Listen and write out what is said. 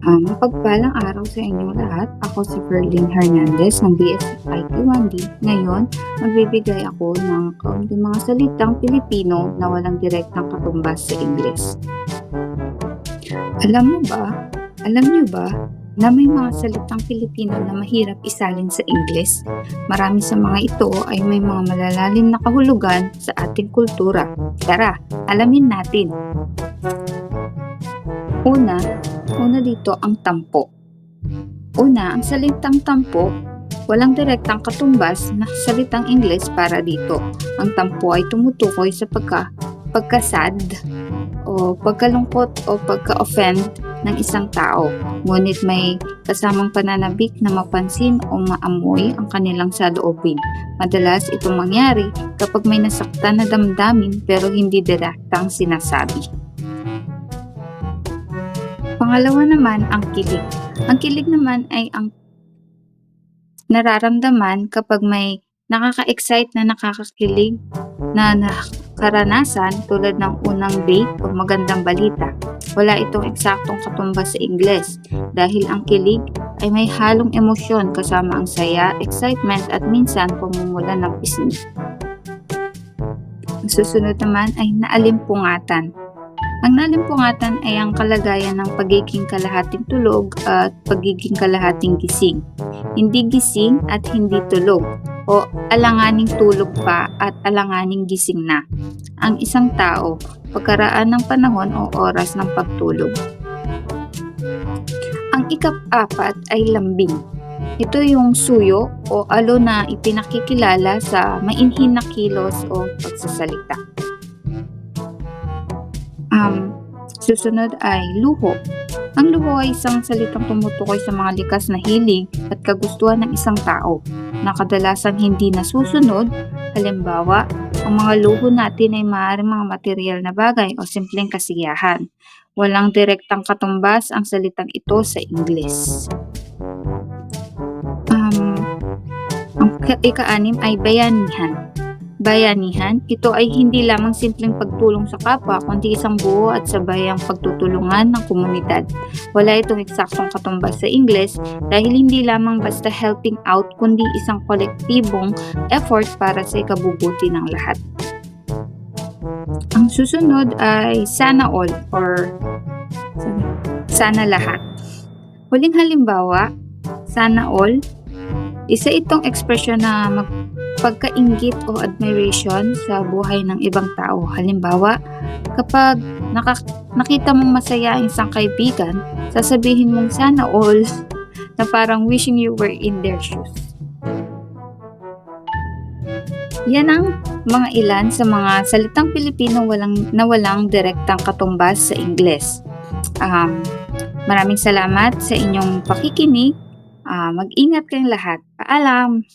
Um, mapagpalang araw sa inyong lahat. Ako si Ferlin Hernandez ng BSC IT1D. Ngayon, magbibigay ako ng kaunting mga salitang Pilipino na walang direktang katumbas sa Ingles. Alam mo ba, alam niyo ba, na may mga salitang Pilipino na mahirap isalin sa Ingles? Marami sa mga ito ay may mga malalalim na kahulugan sa ating kultura. Tara, alamin natin. Una, una dito ang tampo. Una, ang salitang tampo, walang direktang katumbas na salitang Ingles para dito. Ang tampo ay tumutukoy sa pagka, pagkasad o pagkalungkot o pagka-offend ng isang tao. Ngunit may kasamang pananabik na mapansin o maamoy ang kanilang saloobin. Madalas itong mangyari kapag may nasaktan na damdamin pero hindi direktang sinasabi. Pangalawa naman, ang kilig. Ang kilig naman ay ang nararamdaman kapag may nakaka-excite na nakakakilig na karanasan tulad ng unang date o magandang balita. Wala itong eksaktong katumbas sa Ingles dahil ang kilig ay may halong emosyon kasama ang saya, excitement at minsan pumumula ng pisngi. Ang susunod naman ay naalimpungatan. Ang nalimpungatan ay ang kalagayan ng pagiging kalahating tulog at pagiging kalahating gising. Hindi gising at hindi tulog o alanganing tulog pa at alanganing gising na. Ang isang tao, pagkaraan ng panahon o oras ng pagtulog. Ang ikap-apat ay lambing. Ito yung suyo o alo na ipinakikilala sa mainhin na kilos o pagsasalita. Um, susunod ay luho. Ang luho ay isang salitang tumutukoy sa mga likas na hilig at kagustuhan ng isang tao na kadalasan hindi nasusunod. Halimbawa, ang mga luho natin ay maaaring mga material na bagay o simpleng kasiyahan. Walang direktang katumbas ang salitang ito sa Ingles. Um, ang ika-anim ay bayanihan. Bayanihan, ito ay hindi lamang simpleng pagtulong sa kapwa, kundi isang buo at sabayang pagtutulungan ng komunidad. Wala itong eksaktong katumbas sa Ingles dahil hindi lamang basta helping out, kundi isang kolektibong effort para sa ikabubuti ng lahat. Ang susunod ay sana all or sana lahat. Huling halimbawa, sana all, isa itong ekspresyon na mag pagkaingit o admiration sa buhay ng ibang tao. Halimbawa, kapag naka- nakita mong masaya ang isang kaibigan, sasabihin mong sana all na parang wishing you were in their shoes. Yan ang mga ilan sa mga salitang Pilipino walang, na walang direktang katumbas sa Ingles. Um, maraming salamat sa inyong pakikinig. Uh, mag-ingat kayong lahat. Paalam!